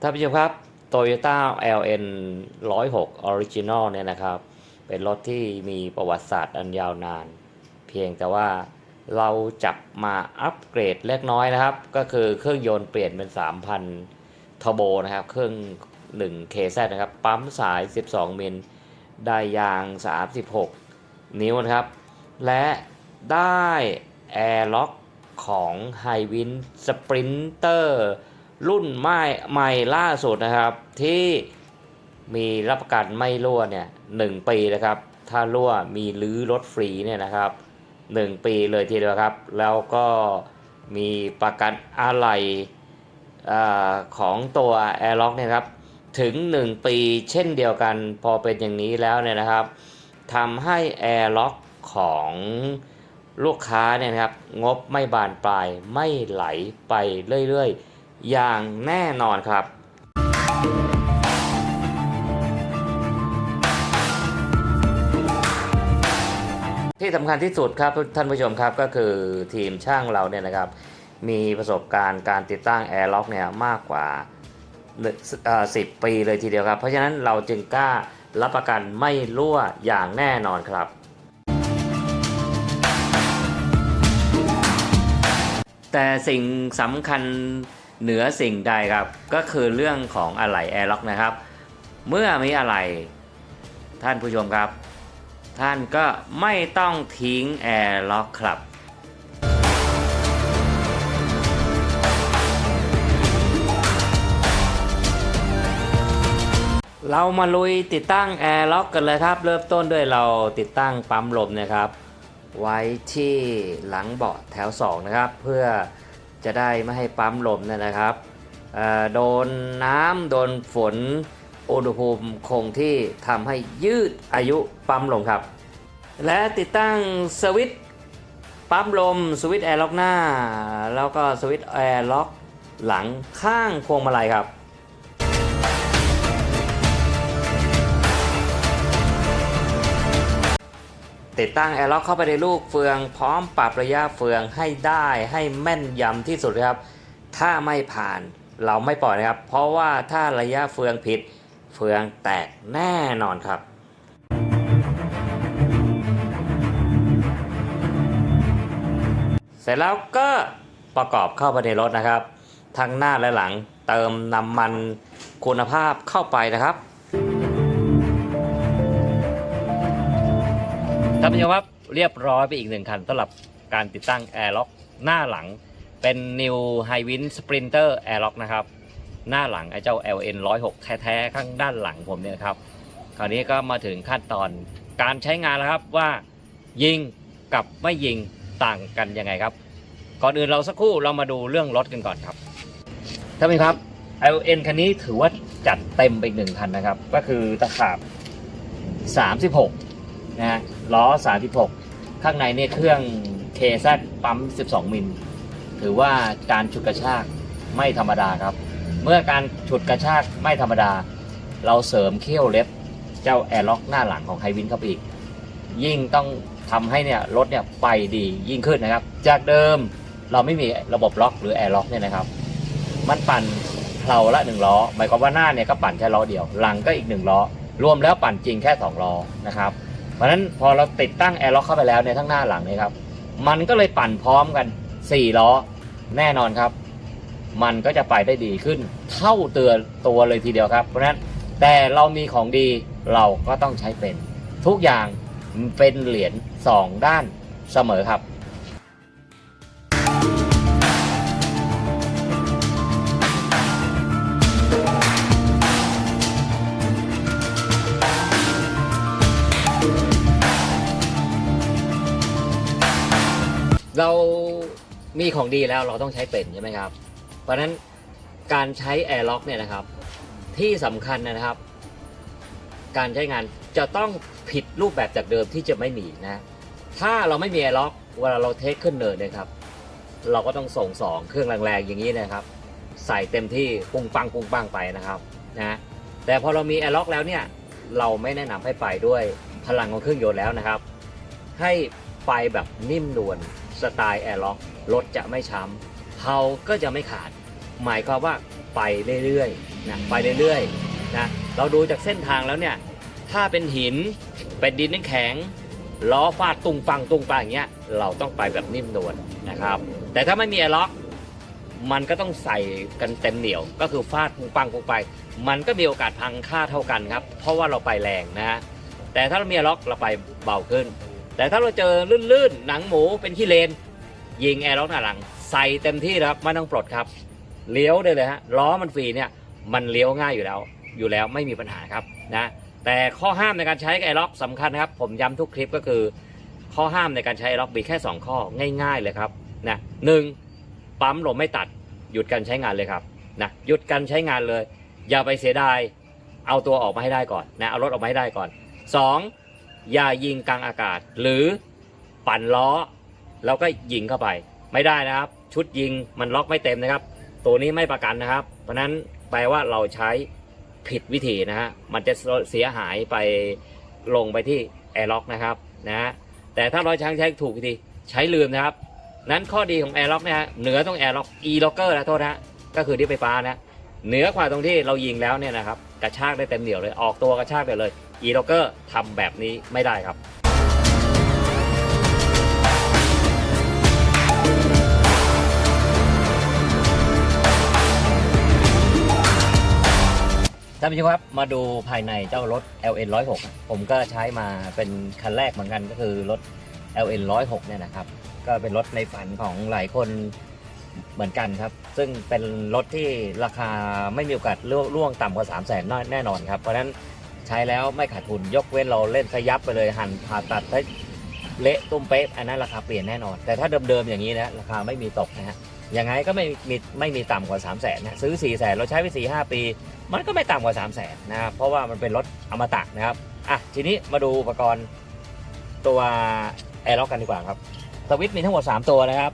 ท่านผู้ชมครับ Toyota LN 106 Original เนี่ยนะครับ เป็นรถที่มีประวัติศาสตร์อันยาวนาน เพียงแต่ว่าเราจับมาอัปเกรดเล็กน้อยนะครับ ก็คือเครื่องยนต์เปลี่ยนเป็น 3,000ทอโบนะครับ เครื่อง 1 KZ นะครับ ปั๊มสาย 12 มิล ได้ยาง 36 นิ้วนะครับ และได้แอร์ล็อกของ h i w i n Sprinter รุ่นใหม่ใหม่ล่าสุดนะครับ ที่มีรับประกันไม่รั่วเนี่ยหนึ่งปีนะครับ ถ้ารั่วมีลื้อรถฟรีเนี่ยนะครับหนึ่งปีเลยทีเดียวครับ แล้วก็มีประกันอะไหล่อของตัว a i r l o c k เนี่ยครับถึง 1 ปีเช่นเดียวกันพอเป็นอย่างนี้แล้วเนี่ยนะครับทำให้ Air Lock ของลูกค้าเนี่ยนะครับ งบไม่บานปลายไม่ไหลไปเรื่อยๆ อย่างแน่นอนครับที่สำคัญที่สุดครับท่านผู้ชมครับก็คือทีมช่างเราเนี่ยนะครับ มีประสบการณ์การติดตั้ง Air Lock เนี่ยมากกว่าสิบปีเลยทีเดียวครับ เพราะฉะนั้นเราจึงกล้ารับประกันไม่รั่วอย่างแน่นอนครับ แต่สิ่งสำคัญเหนือสิ่งใดครับ ก็คือเรื่องของอะไหล่แอร์ล็อกนะครับ เมื่อมีอะไหล่ท่านผู้ชมครับ ท่านก็ไม่ต้องทิ้งแอร์ล็อกครับเรามาลุยติดตั้งแอร์ล็อกกันเลยครับ เริ่มต้นด้วยเราติดตั้งปั๊มลมนะครับ ไว้ที่หลังเบาะแถว 2 นะครับ เพื่อจะได้ไม่ให้ปั๊มลมเนยนะครับโดนน้ำโดนฝนอุณหภูมิคงที่ทำให้ยืดอายุปั๊มลมครับ และติดตั้งสวิตช์ปั๊มลมสวิตช์แอร์ล็อกหน้า แล้วก็สวิตช์แอร์ล็อกหลังข้างพวงมาลัยครับ ติดตั้งแอร์ล็อกเข้าไปในลูกเฟือง พร้อมปรับระยะเฟืองให้ได้ให้แม่นยำที่สุดครับ ถ้าไม่ผ่านเราไม่ปล่อยนะครับ เพราะว่าถ้าระยะเฟืองผิด เฟืองแตกแน่นอนครับเสร็จแล้วก็ประกอบเข้าไปในรถนะครับ ทั้งหน้าและหลังเติมน้ำมันคุณภาพเข้าไปนะครับ ท่านผู้ชมครับเรียบร้อยไปอีกหนึ่งคันสำหรับการติดตั้งแอร์ล็อกหน้าหลังเป็น New High Wind Sprinter Air Lock นะครับหน้าหลังไอ้เจ้า LN 106แท้ๆข้างด้านหลังผมเนี่ยครับ คราวนี้ก็มาถึงขั้นตอนการใช้งานแล้วครับว่ายิงกับไม่ยิงต่างกันยังไงครับ ก่อนอื่นเราสักครู่เรามาดูเรื่องรถกันก่อนครับท่านผู้ชมครับ LN คันนี้ถือว่าจัดเต็มไปอีกหนึ่งคันนะครับ ก็คือตะขาบ 36นะฮะ ล้อ 36 ข้างในเนี่ยเครื่อง KZ ปั๊ม 12 มิล ถือว่าการฉุดกระชากไม่ธรรมดาครับ เมื่อการฉุดกระชากไม่ธรรมดา เราเสริมเขี้ยวเล็บเจ้าแอร์ล็อกหน้าหลังของไฮวินเข้าไปอีก ยิ่งต้องทำให้เนี่ยรถเนี่ยไปดียิ่งขึ้นนะครับ จากเดิมเราไม่มีระบบล็อกหรือแอร์ล็อกเนี่ยนะครับ มันปั่นเพลาละหนึ่งล้อหมายความว่าหน้าเนี่ยก็ปั่นแค่ล้อเดียว หลังก็อีกหนึ่งล้อ รวมแล้วปั่นจริงแค่สองล้อนะครับ ราะฉะนั้นพอเราติดตั้งแอร์ล็อกเข้าไปแล้วในทั้งหน้าหลังเนี่ยครับมันก็เลยปั่นพร้อมกัน 4 ล้อ แน่นอนครับ มันก็จะไปได้ดีขึ้น เท่าเตือนตัวเลยทีเดียวครับ เพราะฉะนั้นแต่เรามีของดีเราก็ต้องใช้เป็น ทุกอย่างเป็นเหรียญสองด้านเสมอครับ เรามีของดีแล้วเราต้องใช้เป็นใช่ไหมครับ เพราะฉะนั้นการใช้แอร์ล็อกเนี่ยนะครับ ที่สำคัญนะครับ การใช้งานจะต้องผิดรูปแบบจากเดิมที่จะไม่มีนะ ถ้าเราไม่มีแอร์ล็อกเวลาเราเทคขึ้นเนินนะครับ เราก็ต้องส่งสองเครื่องแรงๆอย่างนี้นะครับ ใส่เต็มที่ปุ้งปังปุ้งปังไปนะครับนะแต่พอเรามีแอร์ล็อกแล้วเนี่ยเราไม่แนะนำให้ไปด้วยพลังของเครื่องยนต์แล้วนะครับ ให้ไปแบบนิ่มนวล สไตล์แอร์ล็อกรถจะไม่ช้ำเผาก็จะไม่ขาด หมายความว่าไปเรื่อยๆนะไปเรื่อยๆนะเราดูจากเส้นทางแล้วเนี่ยถ้าเป็นหินเป็นดินน้ำแข็งล้อฟาดตุงปังตุงปังอย่างเงี้ยเราต้องไปแบบนิ่มนวลนะครับ แต่ถ้าไม่มีแอร์ล็อกมันก็ต้องใส่กันเต็มเหนียว ก็คือฟาดปุงปังปุงไป มันก็มีโอกาสพังค่าเท่ากันครับ เพราะว่าเราไปแรงนะ แต่ถ้าเรามีแอร์ล็อกเราไปเบาขึ้น แต่ถ้าเราเจอลื่นๆ หนังหมูเป็นขี้เลน ยิงแอร์ล็อกหน้าหลัง ใส่เต็มที่ครับไม่ต้องปลดครับ เลี้ยวได้เลยฮะล้อมันฟรีเนี่ยมันเลี้ยวง่ายอยู่แล้ว อยู่แล้วไม่มีปัญหาครับนะแต่ข้อห้ามในการใช้แอร์ล็อกสำคัญครับ ผมย้ำทุกคลิปก็คือ ข้อห้ามในการใช้แอร์ล็อกมีแค่ 2 ข้อง่าย ๆ เลยครับนะหนึ่งปั๊มลมไม่ตัดหยุดการใช้งานเลยครับนะหยุดการใช้งานเลย อย่าไปเสียดายเอาตัวออกมาให้ได้ก่อนนะเอารถออกมาให้ได้ก่อน 2. อย่ายิงกลางอากาศ หรือปั่นล้อ แล้วก็ยิงเข้าไป ไม่ได้นะครับ ชุดยิงมันล็อกไม่เต็มนะครับ ตัวนี้ไม่ประกันนะครับ เพราะนั้นแปลว่าเราใช้ผิดวิธีนะฮะมันจะเสียหายไปลงไปที่แอร์ล็อกนะครับนะฮะแต่ถ้าเราช้างใช้ถูกวิธีใช้ลืมนะครับ นั้นข้อดีของแอร์ล็อกนี่ยฮะเหนือต้องแอร์ล็อก e locker นะโทษนะฮะก็คือที่ไฟฟ้านะเหนือกว่าตรงที่เรายิงแล้วเนี่ยนะครับกระชากได้เต็มเหนียวเลยออกตัวกระชากได้เลย e locker ทำแบบนี้ไม่ได้ครับท่านผู้ชมครับมาดูภายในเจ้ารถ LN 106ผมก็ใช้มาเป็นคันแรกเหมือนกันก็คือรถ LN 106เนี่ยนะครับ ก็เป็นรถในฝันของหลายคนเหมือนกันครับ ซึ่งเป็นรถที่ราคาไม่มีโอกาสล่วงต่ำกว่า 3 0 0 0 0 0แน่นอนครับ เพราะฉะนั้น ใช้แล้วไม่ขาดทุนยกเว้นเราเล่นสยับไปเลยหั่นผ่าตัดให้เละตุ้มเป๊ะอันนั้นราคาเปลี่ยนแน่นอน แต่ถ้าเดิมๆอย่างนี้นะราคาไม่มีตกนะฮะยังไงก็ไม่มีไม่มีต่ำกว่า 3 0 0 0 0นนะซื้อ 4 0 0 0 0เราใช้ไป 4 5 ปี มันก็ไม่ต่ำกว่า 3 0 0 0 0นนะครับเพราะว่ามันเป็นรถอมตะนะครับอะทีนี้มาดูอุปกรณ์ตัวแอร์ล็อกกันดีกว่าครับสวิตช์มีทั้งหมด 3 ตัวนะครับ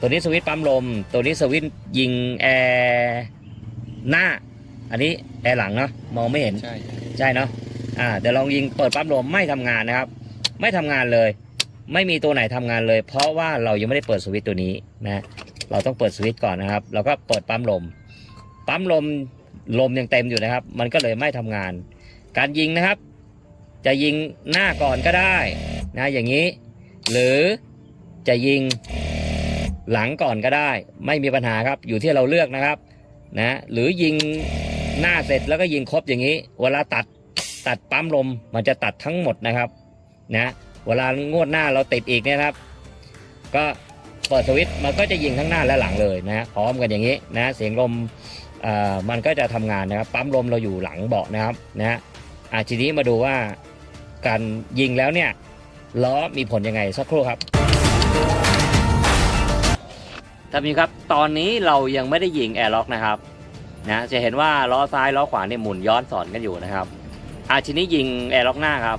ตัวนี้สวิตช์ปั๊มลม ตัวนี้สวิตช์ยิงแอร์หน้า อันนี้แอร์หลังเนาะมองไม่เห็นใช่ ใช่เนาะอ่าเดี๋ยวลองยิงเปิดปั๊มลมไม่ทำงานนะครับ ไม่ทำงานเลย ไม่มีตัวไหนทำงานเลย เพราะว่าเรายังไม่ได้เปิดสวิตช์ตัวนี้นะเราต้องเปิดสวิตช์ก่อนนะครับเราก็เปิดปั๊มลม ปั๊มลมลมยังเต็มอยู่นะครับ มันก็เลยไม่ทำงาน การยิงนะครับ จะยิงหน้าก่อนก็ได้นะอย่างนี้ หรือจะยิงหลังก่อนก็ได้ ไม่มีปัญหาครับอยู่ที่เราเลือกนะครับนะหรือยิง หน้าเสร็จแล้วก็ยิงครบอย่างนี้ เวลาตัดตัดปั๊มลมมันจะตัดทั้งหมดนะครับนะเวลางวดหน้าเราติดอีกเนยนะครับ ก็เปิดสวิตช์มันก็จะยิงทั้งหน้าและหลังเลยนะพร้อมกันอย่างนี้นะเสียงลมอ่ามันก็จะทำงานนะครับ ปั๊มลมเราอยู่หลังเบาะนะครับนะฮะอะทีนี้มาดูว่าการยิงแล้วเนี่ยล้อมีผลยังไงสักครู่ครับท่านผู้ชมครับตอนนี้เรายังไม่ได้ยิงแอร์ล็อกนะครับ นะจะเห็นว่าล้อซ้ายล้อขวาเนี่ยหมุนย้อนสอนกันอยู่นะครับอะทีนี้ยิงแอร์ล็อกหน้าครับ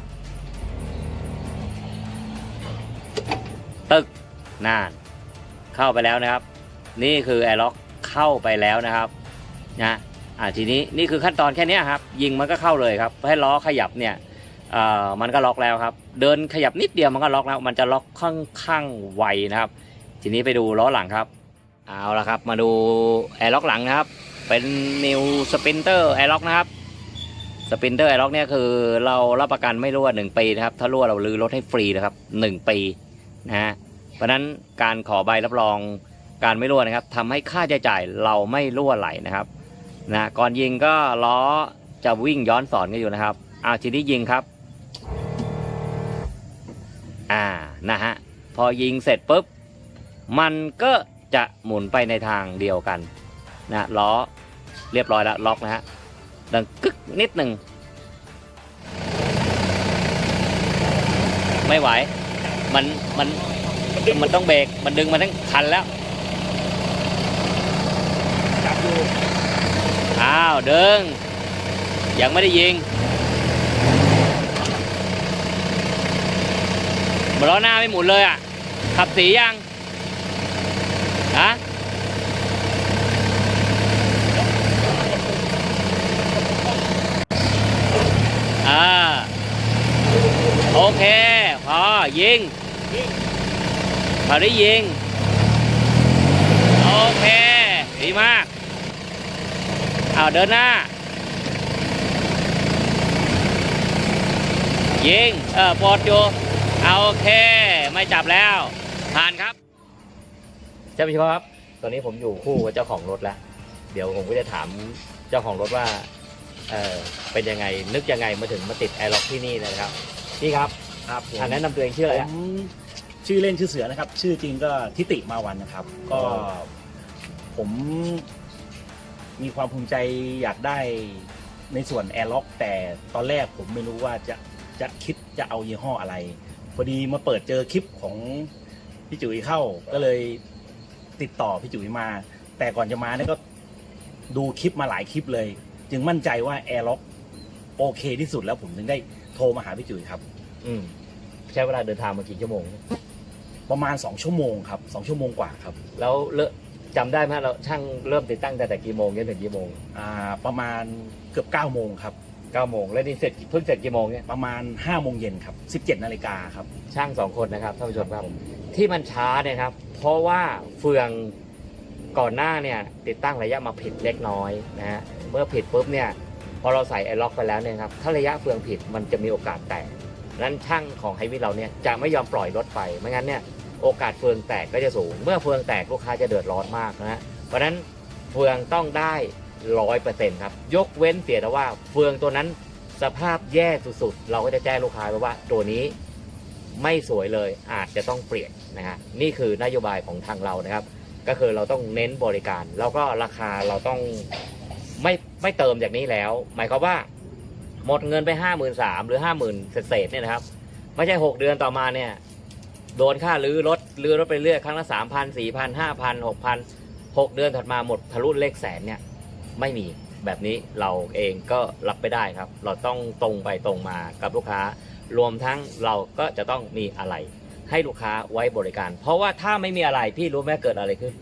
ตึกนาน เข้าไปแล้วนะครับ นี่คือแอร์ล็อกเข้าไปแล้วนะครับนะอ่าทีนี้นี่คือขั้นตอนแค่นี้ครับ ยิงมันก็เข้าเลยครับให้ล้อขยับเนี่ยเอ่อมันก็ล็อกแล้วครับ เดินขยับนิดเดียวมันก็ล็อกแล้ว มันจะล็อกค่อนข้างไวนะครับ ทีนี้ไปดูล้อหลังครับ เอาละครับ มาดูแอร์ล็อกหลังนะครับ เป็นนิวสปินเตอร์แอร์ล็อกนะครับสปินเตอร์แอร์ล็อกเนี่ยคือเรารับประกันไม่รั่วหนึ่งปีนะครับ ถ้ารั่วเราลื้อรถให้ฟรีนะครับหนึ่งปีนะฮะเพราะฉะนั้นการขอใบรับรองการไม่รั่วนะครับทำให้ค่าใช้จ่ายเราไม่รั่วไหลนะครับนะก่อนยิงก็ล้อจะวิ่งย้อนสอนกันอยู่นะครับอ้าวทีนี้ยิงครับอ่านะฮะพอยิงเสร็จปุ๊บมันก็จะหมุนไปในทางเดียวกันนะล้อ เรียบร้อยแล้วล็อกนะฮะดังกึกนิดหนึ่งไม่ไหว มันมันมันต้องเบรกมันดึงมาทั้งคันแล้วจับอยู่อ้าวดึงยังไม่ได้ยิงล้อหน้าไม่หมุนเลยอะ ขับสียังฮะอ่าโอ เค พอ ยิงเขาได้ยิง โอเค ดีมาก เอาเดินหน้า ยิง เออปลดอยู่เอาโอเค ไม่จับแล้ว ผ่านครับเจ้าพี่ครับ ตอนนี้ผมอยู่คู่กับเจ้าของรถแล้ว เดี๋ยวผมก็จะถามเจ้าของรถว่า เออเป็นยังไง นึกยังไงมาถึงมาติดแอร์ล็อกที่นี่นะครับ พี่ครับ ครับผมอันแนะนำตัวเองชื่ออะไรผอะมชื่อเล่นชื่อเสือนะครับ ชื่อจริงก็ทิติมาวันนะครับ ก็อ๋อผมมีความภูมิใจอยากได้ในส่วนแอร์ล็อกแต่ตอนแรกผมไม่รู้ว่าจะจะคิดจะเอายี่ห้ออะไร พอดีมาเปิดเจอคลิปของพี่จุ๋ยเข้าก็เลยติดต่อพี่จุ๋ยมา แต่ก่อนจะมาเนี่ยก็ดูคลิปมาหลายคลิปเลย จึงมั่นใจว่าแอร์ล็อกโอเคที่สุดแล้วผมถึงได้โทรมาหาพี่จุ๋ยครับ อืมใช้เวลาเดินทางมากี่ชั่วโมง ประมาณ 2 ชั่วโมงครับ2ชั่วโมงกว่าครับแล้วเลอะจำได้ไหมเราช่างเริ่มติดตั้งแต่แต่กี่โมงจนถึงกี่โมงอ่าประมาณเกือบ9โมงครับ เก้าโมงแล้วนี่เสร็จเพิ่งเสร็จกี่โมงเนี่ยประมาณ5โมงเย็นครับ 17นาฬิกาครับ ช่างสองคนนะครับท่านผู้ชมครับที่มันช้าเนี่ยครับ เพราะว่าเฟืองก่อนหน้าเนี่ยติดตั้งระยะมาผิดเล็กน้อยนะฮะเมื่อผิดปุ๊บเนี่ยพอเราใส่ไอล็อกไปแล้วเนี่ยครับถ้าระยะเฟืองผิดมันจะมีโอกาสแตก นั้นช่างของไฮวิทเราเนี่ยจะไม่ยอมปล่อยรถไปไม่งั้นเนี่ยโอกาสเฟืองแตกก็จะสูง เมื่อเฟืองแตกลูกค้าจะเดือดร้อนมากนะฮะเพราะฉะนั้นเฟืองต้องได้ร้อยเปอร์เซ็นต์ครับยกเว้นเสียแต่ว่าเฟืองตัวนั้นสภาพแย่สุดๆ เราก็จะแจ้งลูกค้าไปว่าตัวนี้ไม่สวยเลยอาจจะต้องเปลี่ยนนะฮะนี่คือนโยบายของทางเรานะครับ ก็คือเราต้องเน้นบริการ แล้วก็ราคาเราต้องไม่ไม่เติมจากนี้แล้ว หมายความว่า หมดเงินไปห้าหมื่นสามหรือห้าหมื่นเศษเนี่ยนะครับ ไม่ใช่หกเดือนต่อมาเนี่ย โดนค่ารื้อรถรื้อรถไปเรื่อยครั้งละสามพันสี่พันห้าพันหกพันหกเดือนถัดมาหมดทะลุเลขแสนเนี่ย ไม่มีแบบนี้เราเองก็รับไม่ได้ครับ เราต้องตรงไปตรงมากับลูกค้า รวมทั้งเราก็จะต้องมีอะไร ให้ลูกค้าไว้บริการ เพราะว่าถ้าไม่มีอะไรพี่รู้ไหมเกิดอะไรขึ้น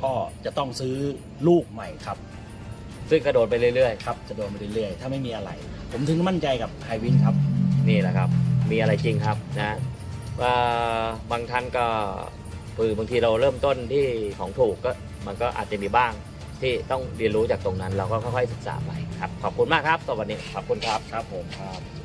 ก็จะต้องซื้อลูกใหม่ครับ ซึ่งกระโดดไปเรื่อยครับจะโดนไปเรื่อยๆ ถ้าไม่มีอะไร ผมถึงมั่นใจกับไฮวินครับ ๆ นี่แหละครับ มีอะไรจริงครับนะว่าบางท่านก็คือบางทีเราเริ่มต้นที่ของถูกก็มันก็อาจจะมีบ้างที่ต้องเรียนรู้จากตรงนั้น เราก็ค่อยๆศึกษาไปครับ ขอบคุณมากครับสวัสดีขอบคุณครับ ครับผมครับ